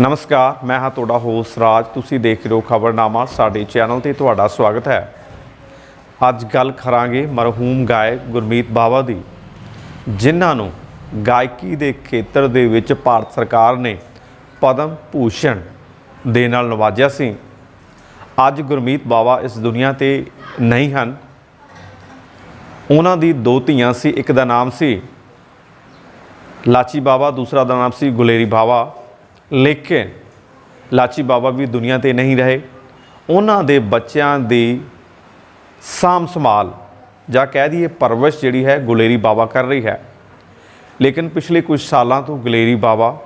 ਨਮਸਕਾਰ, ਮੈਂ ਹਾਂ ਤੁਹਾਡਾ ਹੋਸਟ ਰਾਜ। ਤੁਸੀਂ ਦੇਖ ਰਹੇ ਹੋ ਖਬਰਨਾਮਾ, ਸਾਡੇ ਚੈਨਲ ਤੇ ਤੁਹਾਡਾ ਸਵਾਗਤ ਹੈ। ਅੱਜ ਗੱਲ ਕਰਾਂਗੇ ਮਰਹੂਮ ਗਾਇਕ ਗੁਰਮੀਤ ਬਾਵਾ ਦੀ, ਜਿਨ੍ਹਾਂ ਨੂੰ ਗਾਇਕੀ ਦੇ ਖੇਤਰ ਦੇ ਵਿੱਚ ਭਾਰਤ ਸਰਕਾਰ ਨੇ ਪਦਮ ਭੂਸ਼ਣ ਦੇ ਨਾਲ ਨਵਾਜਿਆ ਸੀ। ਅੱਜ ਗੁਰਮੀਤ ਬਾਵਾ ਇਸ ਦੁਨੀਆ ਤੇ ਨਹੀਂ ਹਨ। ਉਹਨਾਂ ਦੀ ਦੋ ਧੀਆਂ ਸੀ, ਇੱਕ ਦਾ ਨਾਮ ਸੀ ਲਾਚੀ ਬਾਵਾ, ਦੂਸਰਾ ਦਾ ਨਾਮ ਸੀ ਗੁਲੇਰੀ ਬਾਵਾ। ਲੇਕਿਨ ਲਾਚੀ ਬਾਬਾ ਵੀ ਦੁਨੀਆ ਤੇ ਨਹੀਂ ਰਹੇ, ਉਹਨਾਂ ਦੇ ਬੱਚਿਆਂ ਦੀ ਸਾਂਭ ਸੰਭਾਲ ਜਾਂ ਕਹਿ ਦਈਏ ਪਰਵਰਿਸ਼ ਜਿਹੜੀ ਹੈ ਗੁਲੇਰੀ ਬਾਬਾ ਕਰ ਰਹੀ ਹੈ। ਲੇਕਿਨ ਪਿਛਲੇ ਕੁਝ ਸਾਲਾਂ ਤੋਂ ਗੁਲੇਰੀ ਬਾਬਾ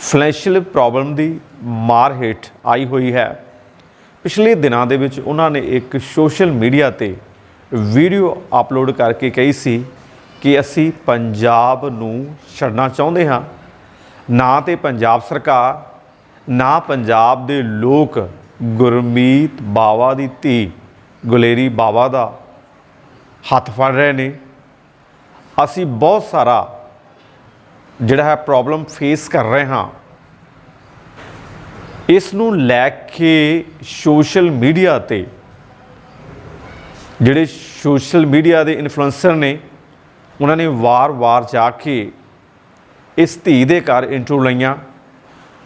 ਫਾਈਨੈਂਸ਼ੀਅਲ ਪ੍ਰੋਬਲਮ ਦੀ ਮਾਰ ਹੇਠ ਆਈ ਹੋਈ ਹੈ। ਪਿਛਲੇ ਦਿਨਾਂ ਦੇ ਵਿੱਚ ਉਹਨਾਂ ਨੇ ਇੱਕ ਸੋਸ਼ਲ ਮੀਡੀਆ ਤੇ ਵੀਡੀਓ ਅਪਲੋਡ ਕਰਕੇ ਕਹੀ ਸੀ ਕਿ ਅਸੀਂ ਪੰਜਾਬ ਨੂੰ ਛੱਡਣਾ ਚਾਹੁੰਦੇ ਹਾਂ। ਨਾ ਤੇ ਪੰਜਾਬ ਸਰਕਾਰ, ਨਾ ਪੰਜਾਬ ਦੇ ਲੋਕ ਗੁਰਮੀਤ ਬਾਵਾ ਦੀ ਧੀ, ਗੁਲੇਰੀ ਬਾਵਾ ਦਾ ਹੱਥ ਫੜ ਰਹੇ ਨੇ। ਅਸੀਂ ਬਹੁਤ ਸਾਰਾ ਜਿਹੜਾ ਹੈ ਪ੍ਰੋਬਲਮ ਫੇਸ ਕਰ ਰਹੇ ਹਾਂ। ਇਸ ਨੂੰ ਲੈ ਕੇ ਸੋਸ਼ਲ ਮੀਡੀਆ ਤੇ ਜਿਹੜੇ ਸੋਸ਼ਲ ਮੀਡੀਆ ਦੇ ਇਨਫਲੂਐਂਸਰ ਨੇ, ਉਹਨਾਂ ਨੇ ਵਾਰ-ਵਾਰ ਜਾ ਕੇ ਇਸ ਧੀ ਦੇ ਘਰ ਇੰਟਰਵਿਊ ਲਈਆਂ।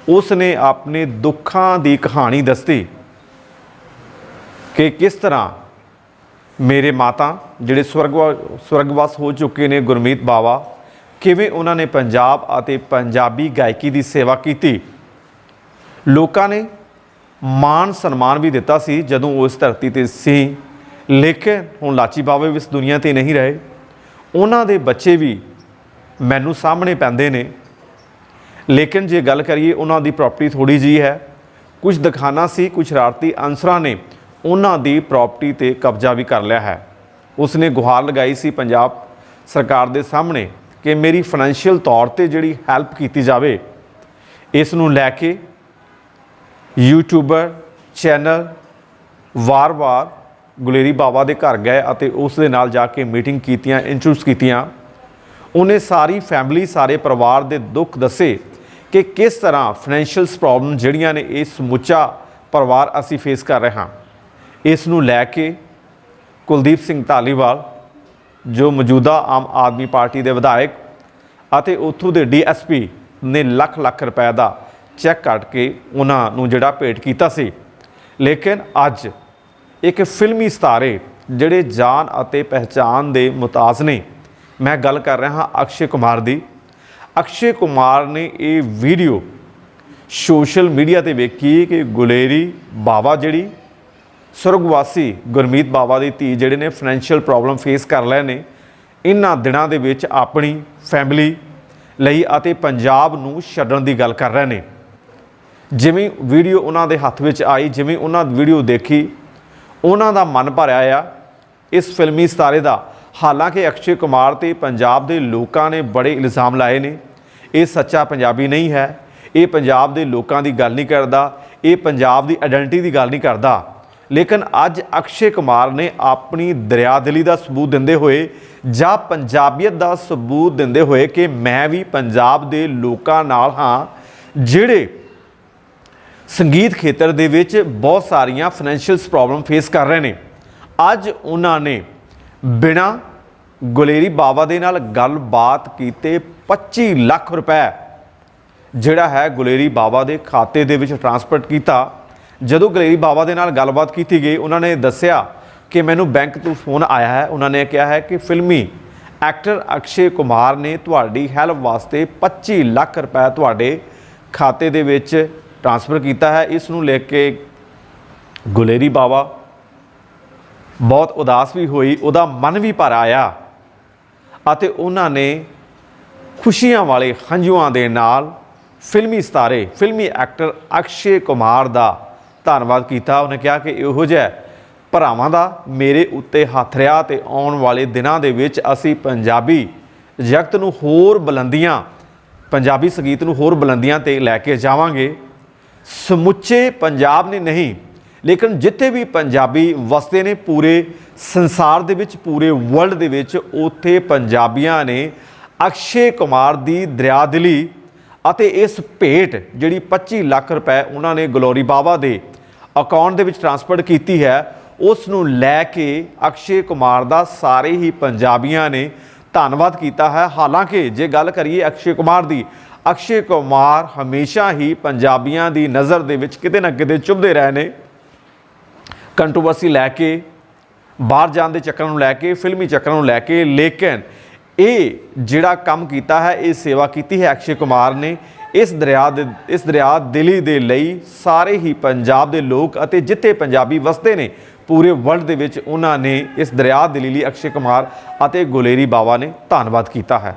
ਉਸ ਨੇ ਆਪਣੇ ਦੁੱਖਾਂ ਦੀ ਕਹਾਣੀ ਦੱਸੀ ਕਿ ਕਿਸ ਤਰ੍ਹਾਂ ਮੇਰੇ ਮਾਤਾ, ਜਿਹੜੇ ਸਵਰਗਵਾ, ਸਵਰਗਵਾਸ ਹੋ ਚੁੱਕੇ ਨੇ ਗੁਰਮੀਤ ਬਾਵਾ, ਕਿਵੇਂ ਉਹਨਾਂ ਨੇ ਪੰਜਾਬ ਅਤੇ ਪੰਜਾਬੀ ਗਾਇਕੀ ਦੀ ਸੇਵਾ ਕੀਤੀ। ਲੋਕਾਂ ਨੇ ਮਾਣ ਸਨਮਾਨ ਵੀ ਦਿੱਤਾ ਸੀ ਜਦੋਂ ਉਹ ਇਸ ਧਰਤੀ ਤੇ ਸੀ। ਲੇਕਿਨ ਹੁਣ ਲਾਚੀ ਬਾਵੇ ਵੀ ਇਸ ਦੁਨੀਆ ਤੇ ਨਹੀਂ ਰਹੇ। ਉਹਨਾਂ ਦੇ ਬੱਚੇ ਵੀ ਮੈਨੂੰ ਸਾਹਮਣੇ ਪੈਂਦੇ ਨੇ। ਲੇਕਿਨ ਜੇ ਗੱਲ ਕਰੀਏ ਉਹਨਾਂ ਦੀ ਪ੍ਰਾਪਰਟੀ ਥੋੜੀ ਜੀ ਹੈ। ਕੁਝ ਦਿਖਾਣਾ ਸੀ, ਕੁਝ ਸ਼ਰਾਰਤੀ ਅਨਸਰਾਂ ਨੇ ਉਹਨਾਂ ਦੀ ਪ੍ਰਾਪਰਟੀ ਤੇ ਕਬਜ਼ਾ ਵੀ ਕਰ ਲਿਆ ਹੈ। ਉਸਨੇ ਗੁਹਾਰ ਲਗਾਈ ਸੀ ਪੰਜਾਬ ਸਰਕਾਰ ਦੇ ਸਾਹਮਣੇ ਕਿ ਮੇਰੀ ਫਾਈਨੈਂਸ਼ੀਅਲ ਤੌਰ ਤੇ ਜਿਹੜੀ ਹੈਲਪ ਕੀਤੀ ਜਾਵੇ ਇਸ ਨੂੰ ਲੈ ਕੇ ਯੂਟਿਊਬਰ ਚੈਨਲ ਵਾਰ-ਵਾਰ ਗੁਲੇਰੀ ਬਾਬਾ ਦੇ ਘਰ ਗਏ ਅਤੇ ਉਸ ਦੇ ਨਾਲ ਜਾ ਕੇ ਮੀਟਿੰਗ ਕੀਤੀਆਂ ਇੰਟਰਵਿਊਸ ਕੀਤੀਆਂ। ਉਹਨੇ ਸਾਰੀ ਫੈਮਿਲੀ ਸਾਰੇ ਪਰਿਵਾਰ ਦੇ ਦੁੱਖ ਦੱਸੇ ਕਿ ਕਿਸ ਤਰ੍ਹਾਂ ਫਾਈਨੈਂਸ਼ੀਅਲ ਪ੍ਰੋਬਲਮ ਜਿਹੜੀਆਂ ਨੇ ਇਹ ਸਮੁੱਚਾ ਪਰਿਵਾਰ ਅਸੀਂ ਫੇਸ ਕਰ ਰਹੇ ਹਾਂ। ਇਸ ਨੂੰ ਲੈ ਕੇ ਕੁਲਦੀਪ ਸਿੰਘ ਧਾਲੀਵਾਲ, ਜੋ ਮੌਜੂਦਾ ਆਮ ਆਦਮੀ ਪਾਰਟੀ ਦੇ ਵਿਧਾਇਕ ਅਤੇ ਉੱਥੋਂ ਦੇ ਡੀਐਸਪੀ ਨੇ ਲੱਖ ਲੱਖ ਰੁਪਏ ਦਾ ਚੈੱਕ ਕੱਟ ਕੇ ਉਹਨਾਂ ਨੂੰ ਜਿਹੜਾ ਭੇਟ ਕੀਤਾ ਸੀ। ਲੇਕਿਨ ਅੱਜ ਇੱਕ ਫਿਲਮੀ ਸਤਾਰੇ ਜਿਹੜੇ ਜਾਨ ਅਤੇ ਪਹਿਚਾਨ ਦੇ ਮੁਤਾਜ਼ ਨੇ ਮੈਂ ਗੱਲ ਕਰ ਰਿਹਾ ਹਾਂ ਅਕਸ਼ੇ ਕੁਮਾਰ ਦੀ। ਅਕਸ਼ੇ ਕੁਮਾਰ ਨੇ ਇਹ ਵੀਡੀਓ ਸੋਸ਼ਲ ਮੀਡੀਆ ਤੇ ਵੇਖੀ ਕਿ ਗੁਲੇਰੀ ਬਾਵਾ ਜਿਹੜੀ ਸੁਰਗਵਾਸੀ ਗੁਰਮੀਤ ਬਾਵਾ ਦੀ ਧੀ ਜਿਹੜੇ ਨੇ ਫਾਈਨੈਂਸ਼ੀਅਲ ਪ੍ਰੋਬਲਮ ਫੇਸ ਕਰ ਲਏ ਨੇ, ਇਹਨਾਂ ਦਿਨਾਂ ਦੇ ਵਿੱਚ ਆਪਣੀ ਫੈਮਿਲੀ ਲਈ ਅਤੇ ਪੰਜਾਬ ਨੂੰ ਛੱਡਣ ਦੀ ਗੱਲ ਕਰ ਰਹੇ ਨੇ। ਜਿਵੇਂ ਵੀਡੀਓ ਉਹਨਾਂ ਦੇ ਹੱਥ ਵਿੱਚ ਆਈ, ਜਿਵੇਂ ਉਹਨਾਂ ਵੀਡੀਓ ਦੇਖੀ, ਉਹਨਾਂ ਦਾ ਮਨ ਭਰਿਆ ਆ। ਇਸ ਫਿਲਮੀ ਸਤਾਰੇ ਦਾ ਹਾਲਾਂਕਿ ਅਕਸ਼ੇ ਕੁਮਾਰ ਤੇ ਪੰਜਾਬ ਦੇ ਲੋਕਾਂ ਨੇ ਬੜੇ ਇਲਜ਼ਾਮ ਲਾਏ ਨੇ। ਇਹ ਸੱਚਾ ਪੰਜਾਬੀ ਨਹੀਂ ਹੈ। ਇਹ ਪੰਜਾਬ ਦੇ ਲੋਕਾਂ ਦੀ ਗੱਲ ਨਹੀਂ ਕਰਦਾ। ਇਹ ਪੰਜਾਬ ਦੀ ਆਇਡੈਂਟੀ ਦੀ ਗੱਲ ਨਹੀਂ ਕਰਦਾ। ਲੇਕਿਨ ਅੱਜ ਅਕਸ਼ੇ ਕੁਮਾਰ ਨੇ ਆਪਣੀ ਦਰਿਆਦਿਲੀ ਦਾ ਸਬੂਤ ਦਿੰਦੇ ਹੋਏ ਜਾਂ ਪੰਜਾਬੀਅਤ ਦਾ ਸਬੂਤ ਦਿੰਦੇ ਹੋਏ ਕਿ ਮੈਂ ਵੀ ਪੰਜਾਬ ਦੇ ਲੋਕਾਂ ਨਾਲ ਹਾਂ, ਜਿਹੜੇ ਸੰਗੀਤ ਖੇਤਰ ਦੇ ਵਿੱਚ ਬਹੁਤ ਸਾਰੀਆਂ ਫਾਈਨੈਂਸ਼ੀਅਲ ਪ੍ਰੋਬਲਮ ਫੇਸ ਕਰ ਰਹੇ ਨੇ। ਅੱਜ ਉਹਨਾਂ ਨੇ ਬਿਨਾ ਗੁਲੇਰੀ ਬਾਵਾ ਦੇ ਨਾਲ ਗੱਲਬਾਤ ਕੀਤੇ 25 ਲੱਖ ਰੁਪਏ ਜਿਹੜਾ ਹੈ ਗੁਲੇਰੀ ਬਾਵਾ ਦੇ ਖਾਤੇ ਦੇ ਵਿੱਚ ਟ੍ਰਾਂਸਫਰ ਕੀਤਾ। ਜਦੋਂ ਗੁਲੇਰੀ ਬਾਵਾ ਦੇ ਨਾਲ ਗੱਲਬਾਤ ਕੀਤੀ ਗਈ, ਉਹਨਾਂ ਨੇ ਦੱਸਿਆ ਕਿ ਮੈਨੂੰ ਬੈਂਕ ਤੋਂ ਫੋਨ ਆਇਆ ਹੈ। ਉਹਨਾਂ ਨੇ ਕਿਹਾ ਹੈ ਕਿ ਫਿਲਮੀ ਐਕਟਰ ਅਕਸ਼ੇ ਕੁਮਾਰ ਨੇ ਤੁਹਾਡੀ ਹੈਲਪ ਵਾਸਤੇ 25 ਲੱਖ ਰੁਪਏ ਤੁਹਾਡੇ ਖਾਤੇ ਦੇ ਵਿੱਚ ਟ੍ਰਾਂਸਫਰ ਕੀਤਾ ਹੈ। ਇਸ ਨੂੰ ਲੈ ਕੇ ਗੁਲੇਰੀ ਬਾਵਾ ਬਹੁਤ ਉਦਾਸ ਵੀ ਹੋਈ, ਉਹਦਾ ਮਨ ਵੀ ਭਰ ਆਇਆ ਅਤੇ ਉਹਨਾਂ ਨੇ ਖੁਸ਼ੀਆਂ ਵਾਲੇ ਹੰਝੂਆਂ ਦੇ ਨਾਲ ਫਿਲਮੀ ਸਤਾਰੇ, ਫਿਲਮੀ ਐਕਟਰ ਅਕਸ਼ੇ ਕੁਮਾਰ ਦਾ ਧੰਨਵਾਦ ਕੀਤਾ। ਉਹਨੇ ਕਿਹਾ ਕਿ ਇਹੋ ਜਿਹਾ ਭਰਾਵਾਂ ਦਾ ਮੇਰੇ ਉੱਤੇ ਹੱਥ ਰਿਹਾ ਤੇ ਆਉਣ ਵਾਲੇ ਦਿਨਾਂ ਦੇ ਵਿੱਚ ਅਸੀਂ ਪੰਜਾਬੀ ਜਗਤ ਨੂੰ ਹੋਰ ਬੁਲੰਦੀਆਂ, ਪੰਜਾਬੀ ਸੰਗੀਤ ਨੂੰ ਹੋਰ ਬੁਲੰਦੀਆਂ ਤੇ ਲੈ ਕੇ ਜਾਵਾਂਗੇ। ਸਮੁੱਚੇ ਪੰਜਾਬ ਨੇ ਨਹੀਂ ਲੇਕਿਨ ਜਿੱਥੇ ਵੀ ਪੰਜਾਬੀ ਵਸਦੇ ਨੇ ਪੂਰੇ ਸੰਸਾਰ ਦੇ ਵਿੱਚ, ਪੂਰੇ ਵਰਲਡ ਦੇ ਵਿੱਚ, ਉੱਥੇ ਪੰਜਾਬੀਆਂ ਨੇ ਅਕਸ਼ੇ ਕੁਮਾਰ ਦੀ ਦਰਿਆਦਿਲੀ ਅਤੇ ਇਸ ਭੇਟ ਜਿਹੜੀ 25 ਲੱਖ ਰੁਪਏ ਉਹਨਾਂ ਨੇ ਗਲੋਰੀ ਬਾਵਾ ਦੇ ਅਕਾਊਂਟ ਦੇ ਵਿੱਚ ਟ੍ਰਾਂਸਫਰ ਕੀਤੀ ਹੈ, ਉਸ ਨੂੰ ਲੈ ਕੇ ਅਕਸ਼ੇ ਕੁਮਾਰ ਦਾ ਸਾਰੇ ਹੀ ਪੰਜਾਬੀਆਂ ਨੇ ਧੰਨਵਾਦ ਕੀਤਾ ਹੈ। ਹਾਲਾਂਕਿ ਜੇ ਗੱਲ ਕਰੀਏ ਅਕਸ਼ੇ ਕੁਮਾਰ ਦੀ, ਅਕਸ਼ੇ ਕੁਮਾਰ ਹਮੇਸ਼ਾ ਹੀ ਪੰਜਾਬੀਆਂ ਦੀ ਨਜ਼ਰ ਦੇ ਵਿੱਚ ਕਿਤੇ ਨਾ ਕਿਤੇ ਚੁਭਦੇ ਰਹੇ ਨੇ। ਕੰਟਰੋਵਰਸੀ ਲੈ ਕੇ, ਬਾਹਰ ਜਾਣ ਦੇ ਚੱਕਰਾਂ ਨੂੰ ਲੈ ਕੇ, ਫਿਲਮੀ ਚੱਕਰਾਂ ਨੂੰ ਲੈ ਕੇ, ਲੇਕਿਨ ਇਹ ਜਿਹੜਾ ਕੰਮ ਕੀਤਾ ਹੈ, ਇਹ ਸੇਵਾ ਕੀਤੀ ਹੈ ਅਕਸ਼ੇ ਕੁਮਾਰ ਨੇ। ਇਸ ਦਰਿਆ ਦੇ, ਇਸ ਦਰਿਆ ਦਿੱਲੀ ਦੇ ਲਈ ਸਾਰੇ ਹੀ ਪੰਜਾਬ ਦੇ ਲੋਕ ਅਤੇ ਜਿੱਥੇ ਪੰਜਾਬੀ ਵਸਦੇ ਨੇ, ਪੂਰੇ ਵਰਲਡ ਦੇ ਵਿੱਚ ਉਹਨਾਂ ਨੇ ਇਸ ਦਰਿਆ ਦਿੱਲੀ ਲਈ ਅਕਸ਼ੇ ਕੁਮਾਰ ਅਤੇ ਗੁਲੇਰੀ ਬਾਵਾ ਨੇ ਧੰਨਵਾਦ ਕੀਤਾ ਹੈ।